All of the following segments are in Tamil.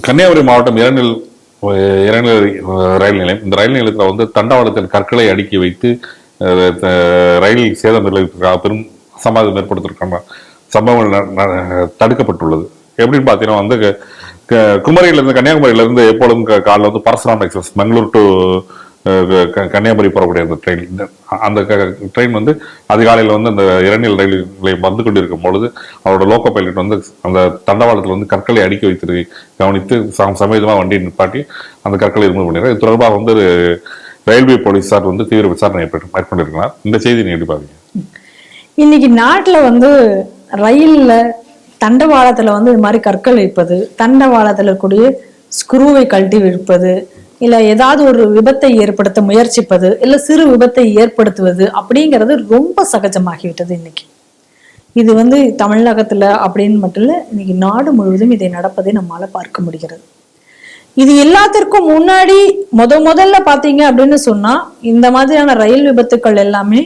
கன்னியாகுமரி மாவட்டம் இரண்டில் இரநிலை ரயில் நிலையம். இந்த ரயில் நிலையத்தில் வந்து தண்டவாளத்தில் கற்களை அடுக்கி வைத்து ரயில் சேதம் விளைவிப்பதற்காக பெரும் சமாதம் ஏற்படுத்துவதற்கான சம்பவங்கள் ந- தடுக்கப்பட்டுள்ளது. எப்படின்னு பார்த்தீங்கன்னா வந்து க- க- எப்பொழுதும் க- காலைல வந்து பரசுராம் எக்ஸ்பிரஸ் பெங்களூர் டு கன்னியாகுமரி போகக்கூடிய அந்த ட்ரெயின் இந்த- அந்த ட்ரெயின் வந்து அதிகாலையில் வந்து அந்த இரண்டில் ரயில் நிலையம் வந்து கொண்டிருக்கும் பொழுது அவரோட லோக்கோ பைலட் வந்து அந்த தண்டவாளத்தில் வந்து கற்களை அடுக்கி வைத்து கவனித்து சம- சமேதமாக வண்டியை நிப்பாட்டி அந்த கற்களை ரிமூவ் பண்ணிடுறார். இது தொடர்பாக வந்து ரயில்வே போலீஸார் வந்து தீவிர விசாரணை ஏற்பட்டு மேற்கொண்டிருக்கிறார். இந்த செய்தி நீங்கள் எப்படி பாருங்க இன்னைக்கு நாட்டில் வந்து ரயிலில் தண்டவாளத்தில் வந்து இது மாதிரி கற்கள் வைப்பது தண்டவாளத்தில் கூடிய ஸ்க்ரூவை கழட்டி விற்பது இல்லை ஏதாவது ஒரு விபத்தை ஏற்படுத்த முயற்சிப்பது இல்லை சிறு விபத்தை ஏற்படுத்துவது அப்படிங்கிறது ரொம்ப சகஜமாகிவிட்டது இன்னைக்கு. இது வந்து தமிழகத்தில் அப்படின்னு மட்டும் இல்லை இன்னைக்கு நாடு முழுவதும் இதை நடப்பதை நம்மால் பார்க்க முடிகிறது. இது எல்லாத்திற்கும் முன்னாடி முத முதல்ல பார்த்தீங்க அப்படின்னு சொன்னா இந்த மாதிரியான ரயில் விபத்துக்கள் எல்லாமே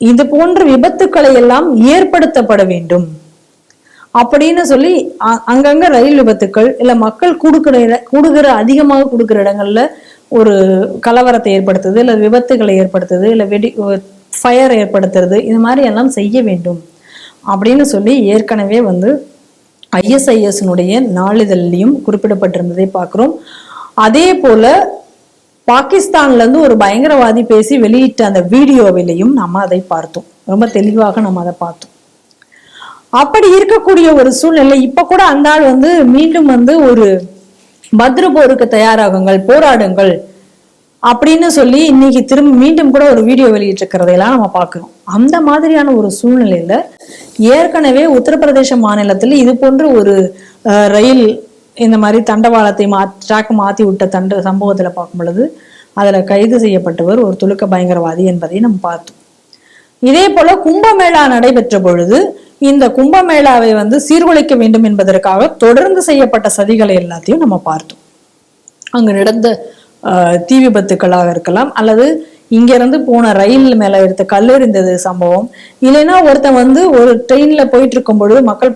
இது போன்ற விபத்துக்களை எல்லாம் ஏற்படுத்தப்பட வேண்டும். அப்படின்னு சொல்லி அ- அங்கங்க ரயில் விபத்துக்கள் இல்லை மக்கள் கொடுக்குற இட- அதிகமாக கொடுக்குற இடங்கள்ல ஒரு கலவரத்தை ஏற்படுத்துது இல்லை விபத்துகளை ஏற்படுத்துது இல்லை வெடி ஃபயர் ஏற்படுத்துறது இது மாதிரி எல்லாம் செய்ய வேண்டும் அப்படின்னு சொல்லி ஏற்கனவே வந்து ஐஎஸ்ஐஎஸ்னுடைய நாளிதழ்லையும் குறிப்பிடப்பட்டிருந்ததை பார்க்குறோம். அதே போல பாகிஸ்தான்லேருந்து ஒரு பயங்கரவாதி பேசி வெளியிட்ட அந்த வீடியோவிலையும் நம்ம அதை பார்த்தோம். ரொம்ப தெளிவாக நம்ம அதை பார்த்தோம். அப்படி இருக்கக்கூடிய ஒரு சூழ்நிலை இப்ப கூட அந்த ஆள் வந்து மீண்டும் வந்து ஒரு பத்ர போருக்கு தயாராகுங்கள் போராடுங்கள் அப்படின்னு சொல்லி இன்னைக்கு திரும்ப மீண்டும் கூட ஒரு வீடியோ வெளியிட்டிருக்கிறதையெல்லாம் நம்ம பார்க்கிறோம். அந்த மாதிரியான ஒரு சூழ்நிலையில ஏற்கனவே உத்தரப்பிரதேச மாநிலத்தில் இது போன்ற ஒரு அஹ், ரயில் இந்த மாதிரி தண்டவாளத்தை மா ட்ராக் மாத்தி விட்ட தண்ட சம்பவத்துல பார்க்கும் பொழுது அதுல கைது செய்யப்பட்டவர் ஒரு துலுக்க பயங்கரவாதி என்பதை நம்ம பார்த்தோம். இதே போல கும்பமேளா நடைபெற்ற பொழுது இந்த கும்பமேளாவை வந்து சீர்குலைக்க வேண்டும் என்பதற்காக தொடர்ந்து செய்யப்பட்ட சதிகளை எல்லாத்தையும் நம்ம பார்த்தோம். அங்கு நடந்த தீ விபத்துக்களாக இருக்கலாம் அல்லது இங்கேருந்து போன ரயில் மேலே எடுத்த கல்லெறிந்தது சம்பவம். இல்லைன்னா ஒருத்தன் வந்து ஒரு ட்ரெயினில் போயிட்டு இருக்கும் பொழுது மக்கள்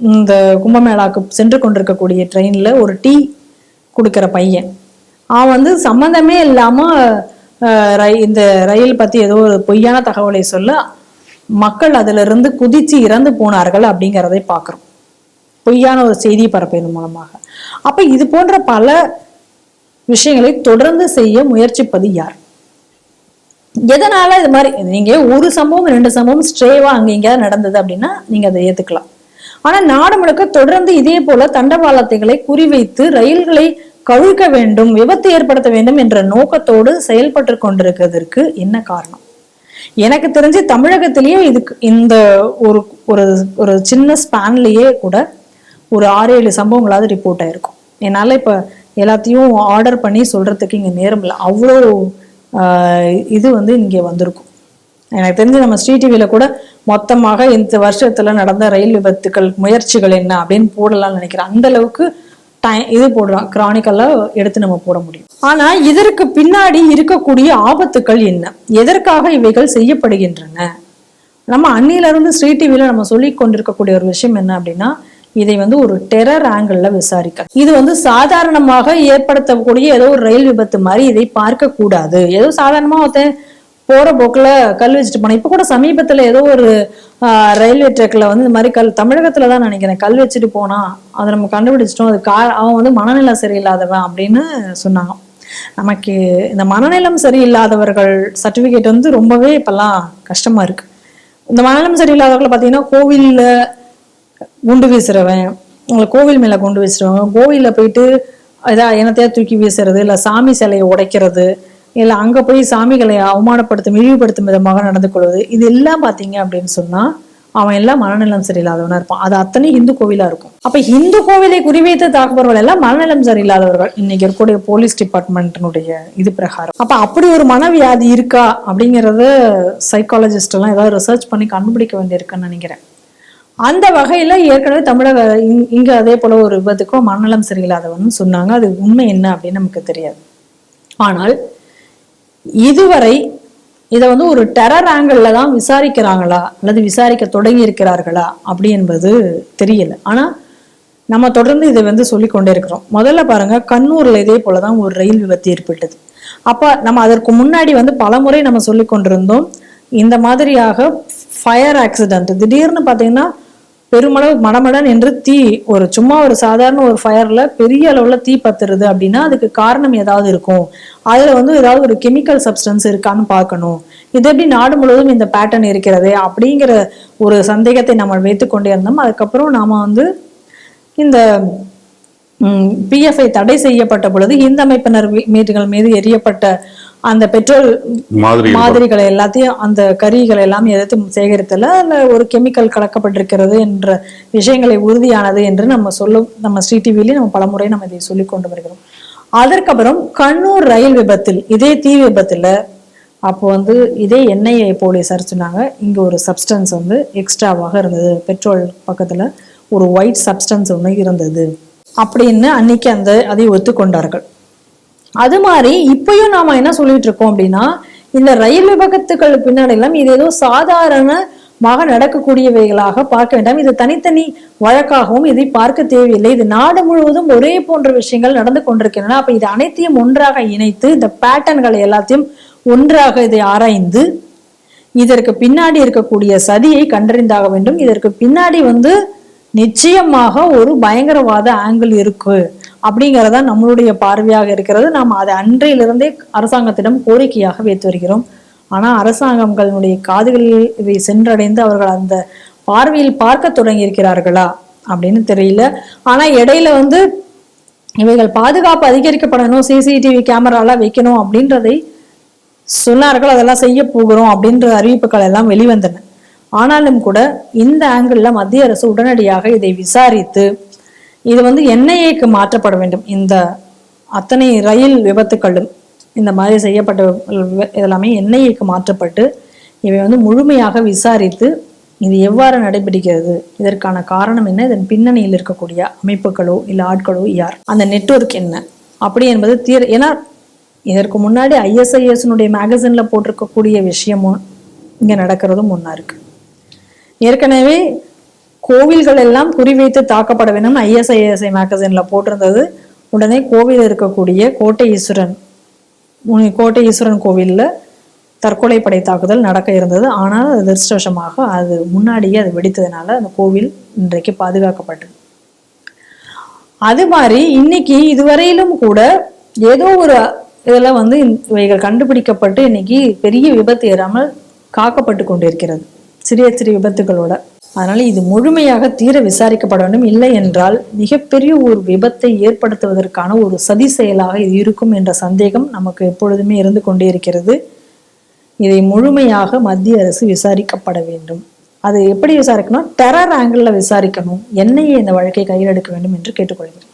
இந்த கும்பமேளாக்கு சென்று கொண்டிருக்கக்கூடிய ட்ரெயினில் ஒரு டீ கொடுக்குற பையன். அவன் வந்து சம்மந்தமே இல்லாமல் ரை- இந்த ரயில் பற்றி ஏதோ ஒரு பொய்யான தகவலை சொல்ல மக்கள் அதுல இருந்து குதிச்சு இறந்து போனார்கள் அப்படிங்கிறதை பார்க்கிறோம். பொய்யான ஒரு செய்தி பரப்பின் மூலமாக. அப்ப இது போன்ற பல விஷயங்களை தொடர்ந்து செய்ய முயற்சிப்பது யார்? எதனால இது மாதிரி நீங்க ஒரு சம்பவம் ரெண்டு சம்பவம் ஸ்ட்ரேவா அங்க எங்கேயாவது நடந்தது அப்படின்னா நீங்க அதை ஏத்துக்கலாம். ஆனா நாடு முழுக்க தொடர்ந்து இதே போல தண்டவாளத்தைகளை குறிவைத்து ரயில்களை கவிழ்க்க வேண்டும் விபத்து ஏற்படுத்த வேண்டும் என்ற நோக்கத்தோடு செயல்பட்டு கொண்டிருக்கிறதுக்கு என்ன காரணம்? எனக்கு தெரிஞ்சு தமிழகத்திலேயே இதுக்கு இந்த ஒரு ஒரு ஒரு சின்ன ஸ்பேன்லேயே கூட ஒரு ஆறு ஏழு சம்பவங்களாவது ரிப்போர்ட் ஆயிருக்கும். என்னால இப்ப எல்லாத்தையும் ஆர்டர் பண்ணி சொல்றதுக்கு இங்க நேரம் இல்லை. அவ்வளோ ஆஹ், இது வந்து இங்கே வந்திருக்கும். எனக்கு தெரிஞ்சு நம்ம ஸ்ரீ டிவியில கூட மொத்தமாக இந்த வருஷத்துல நடந்த ரயில் விபத்துக்கள் முயற்சிகள் என்ன அப்படின்னு போடலாம்னு நினைக்கிறேன். அந்த அளவுக்கு டைம் இது போடுறோம் கிரானிக்கலா எடுத்து நம்ம போட முடியும். ஆனா இதற்கு பின்னாடி இருக்கக்கூடிய ஆபத்துக்கள் என்ன? எதற்காக இவைகள் செய்யப்படுகின்றன? நம்ம அன்னில இருந்து ஸ்ரீ டிவியில நம்ம சொல்லி கொண்டிருக்கக்கூடிய ஒரு விஷயம் என்ன அப்படின்னா இதை வந்து ஒரு டெரர் ஆங்கிள் விசாரிக்க இது வந்து சாதாரணமாக ஏற்படுத்தக்கூடிய ஏதோ ஒரு ரயில் விபத்து மாதிரி இதை பார்க்க கூடாது ஏதோ சாதாரணமா ஒருத்தன் போற போக்குல கல் வச்சுட்டு போனேன். இப்ப கூட சமீபத்துல ஏதோ ஒரு ஆஹ், ரயில்வே ட்ராக்ல வந்து இந்த மாதிரி கல் தமிழகத்துலதான் நினைக்கிறேன். கல் வச்சுட்டு போனா அதை நம்ம கண்டுபிடிச்சிட்டோம். அது கா அவன் வந்து மனநிலை சரியில்லாதவன் அப்படின்னு சொன்னாங்க. நமக்கு இந்த மனநிலம் சரியில்லாதவர்கள் சர்டிபிகேட் வந்து ரொம்பவே இப்பெல்லாம் கஷ்டமா இருக்கு. இந்த மனநலம் சரியில்லாதவர்களை பார்த்தீங்கன்னா கோவில்ல குண்டு வீசுறவன் உங்களை கோவில் மேல குண்டு வீசுறவங்க கோவில்ல போயிட்டு இதா என்னத்தையா தூக்கி வீசுறது இல்ல சாமி சிலையை உடைக்கிறது இல்லை அங்க போய் சாமிகளை அவமானப்படுத்தும் இழிவுபடுத்தும் விதமாக நடந்து கொள்வது இது எல்லாம் பாத்தீங்க அப்படின்னு சொன்னா அவன் எல்லாம் மனநலம் சரியில்லாதவனா இருப்பான். அது அத்தனை இந்து கோவிலா இருக்கும். அப்ப இந்து கோவிலை குறிவைத்து தாக்குபவர்கள் எல்லாம் மனநலம் சரியில்லாதவர்கள். இன்னைக்கு இருக்கக்கூடிய போலீஸ் டிபார்ட்மெண்ட்னுடைய இது பிரகாரம். அப்ப அப்படி ஒரு மனவியாதி இருக்கா அப்படிங்கறத சைக்காலஜிஸ்ட் எல்லாம் ஏதாவது ரிசர்ச் பண்ணி கண்டுபிடிக்க வேண்டியிருக்குன்னு நினைக்கிறேன். அந்த வகையில ஏற்கனவே தமிழக இங்- இங்க அதே போல ஒரு விபத்துக்கும் மனநலம் சரியில்லாதவன் சொன்னாங்க. அது உண்மை என்ன அப்படின்னு நமக்கு தெரியாது. ஆனால் இதுவரை இதை வந்து ஒரு டெரர் ஆங்கிளில் தான் விசாரிக்கிறாங்களா? அல்லது விசாரிக்க தொடங்கி இருக்கிறார்களா அப்படி என்பது தெரியல. ஆனால் நம்ம தொடர்ந்து இதை வந்து சொல்லி கொண்டே இருக்கிறோம் முதல்ல பாருங்க கண்ணூரில் இதே போல தான் ஒரு ரயில் விபத்து ஏற்பட்டது. அப்போ நம்ம அதற்கு முன்னாடி வந்து பலமுறை நம்ம சொல்லிக் கொண்டிருந்தோம் இந்த மாதிரியாக ஃபயர் ஆக்சிடென்ட் திடீர்னு பார்த்தீங்கன்னா பெருமளவு மடமடன் என்று தீ ஒரு சும்மா ஒரு சாதாரண ஒரு ஃபயர்ல பெரிய அளவுல தீ பத்துறது அப்படின்னா அதுக்கு காரணம் ஏதாவது இருக்கும். அதுல வந்து ஏதாவது ஒரு கெமிக்கல் சப்ஸ்டன்ஸ் இருக்கான்னு பார்க்கணும். இது எப்படி நாடு முழுவதும் இந்த பேட்டர்ன் இருக்கிறது அப்படிங்கிற ஒரு சந்தேகத்தை நம்ம வைத்து கொண்டே இருந்தோம். அதுக்கப்புறம் நாம வந்து இந்த பிஎஃப்ஐ தடை செய்யப்பட்ட பொழுது இந்த அமைப்பினர் மீட்டுகள் மீது எரியப்பட்ட அந்த பெட்ரோல் மாதிரி மாதிரிகளை எல்லாத்தையும் அந்த கரிகளை எல்லாம் எதிர்த்து சேகரித்தல ஒரு கெமிக்கல் கலக்கப்பட்டிருக்கிறது என்ற விஷயங்களை உறுதியானது என்று நம்ம சொல்லும் நம்ம ஸ்ரீ டிவிலையும் நம்ம பலமுறை நம்ம இதை சொல்லி கொண்டு வருகிறோம். அதற்கப்புறம் கண்ணூர் ரயில் விபத்தில் இதே தீ விபத்துல அப்போ வந்து இதே என்ஐஏ போலீஸார் சொன்னாங்க. இங்க ஒரு சப்ஸ்டன்ஸ் வந்து எக்ஸ்ட்ராவாக இருந்தது. பெட்ரோல் பக்கத்துல ஒரு ஒயிட் சப்ஸ்டன்ஸ் ஒன்று இருந்தது. அப்படின்னு அன்னைக்கு அந்த அதை ஒத்துக்கொண்டார்கள். அது மாதிரி இப்பயும் நாம என்ன சொல்லிட்டு இருக்கோம் அப்படின்னா இந்த ரயில் விபத்துக்கள் பின்னாடியெல்லாம் இது ஏதோ சாதாரணமாக நடக்கக்கூடியவைகளாக பார்க்க வேண்டாம். இது தனித்தனி வழக்காகவும் இதை பார்க்க தேவையில்லை. இது நாடு முழுவதும் ஒரே போன்ற விஷயங்கள் நடந்து கொண்டிருக்கின்றன. அப்ப இது அனைத்தையும் ஒன்றாக இணைத்து இந்த பேட்டர்ன்களை எல்லாத்தையும் ஒன்றாக இதை ஆராய்ந்து இதற்கு பின்னாடி இருக்கக்கூடிய சதியை கண்டறிந்தாக வேண்டும். இதற்கு பின்னாடி வந்து நிச்சயமாக ஒரு பயங்கரவாத ஆங்கிள் இருக்கு. அப்படிங்கிறத நம்மளுடைய பார்வையாக இருக்கிறது. நாம் அதை அன்றையிலிருந்தே அரசாங்கத்திடம் கோரிக்கையாக வைத்து வருகிறோம். ஆனால் அரசாங்கங்களுடைய காதுகளில் இவை சென்றடைந்து அவர்கள் அந்த பார்வையில் பார்க்க தொடங்கி இருக்கிறார்களா அப்படின்னு தெரியல. ஆனால் இடையில வந்து இவைகள் பாதுகாப்பு அதிகரிக்கப்படணும் சிசிடிவி கேமராலாம் வைக்கணும் அப்படின்றதை சொன்னார்கள். அதெல்லாம் செய்ய போகிறோம் அப்படின்ற அறிவிப்புகள் எல்லாம் வெளிவந்தன. ஆனாலும் கூட இந்த ஆங்கிளில் மத்திய அரசு உடனடியாக இதை விசாரித்து இது வந்து என்ஐஏக்கு மாற்றப்பட வேண்டும். இந்த அத்தனை ரயில் விபத்துக்களும் இந்த மாதிரி செய்யப்பட்ட இதெல்லாமே என்ஐஏக்கு மாற்றப்பட்டு இவை வந்து முழுமையாக விசாரித்து இது எவ்வாறு நடைபெறுகிறது இதற்கான காரணம் என்ன இதன் பின்னணியில் இருக்கக்கூடிய அமைப்புகளோ இல்லை ஆட்களோ யார் அந்த நெட்வொர்க் என்ன அப்படி என்பது தீர ஏன்னா இதற்கு முன்னாடி ஐஎஸ்ஐஎஸ்னுடைய மேகசினில் போட்டிருக்கக்கூடிய விஷயமும் இங்கே நடக்கிறதும் ஒன்றா இருக்கு. ஏற்கனவே கோவில்கள் எல்லாம் குறிவைத்து தாக்கப்பட வேண்டும். ஐஎஸ்ஐஎஸ்ஐ மேகசின்ல போட்டிருந்தது. உடனே கோவில் இருக்கக்கூடிய கோட்டை ஈஸ்வரன் கோட்டை ஈஸ்வரன் கோவிலில் தற்கொலை படை தாக்குதல் நடக்க இருந்தது. ஆனால் அதிர்ஷ்டவசமாக அது முன்னாடியே அது வெடித்ததுனால அந்த கோவில் இன்றைக்கு பாதுகாக்கப்பட்டது. அது மாதிரி இன்னைக்கு இதுவரையிலும் கூட ஏதோ ஒரு இதெல்லாம் வந்து இவைகள் கண்டுபிடிக்கப்பட்டு இன்னைக்கு பெரிய விபத்து ஏறாமல் காக்கப்பட்டு கொண்டிருக்கிறது. சிறிய சிறிய விபத்துகளோட. அதனால் இது முழுமையாக தீர விசாரிக்கப்பட வேண்டும். இல்லை என்றால் மிகப்பெரிய ஒரு விபத்தை ஏற்படுத்துவதற்கான ஒரு சதி செயலாக இது இருக்கும் என்ற சந்தேகம் நமக்கு எப்பொழுதுமே இருந்து கொண்டே இருக்கிறது. இதை முழுமையாக மத்திய அரசு விசாரிக்கப்பட வேண்டும். அது எப்படி விசாரிக்கணும்? டெரர் ஆங்கிளில் விசாரிக்கணும். என்னையே இந்த வழக்கை கையில் எடுக்க வேண்டும் என்று கேட்டுக்கொள்கிறேன்.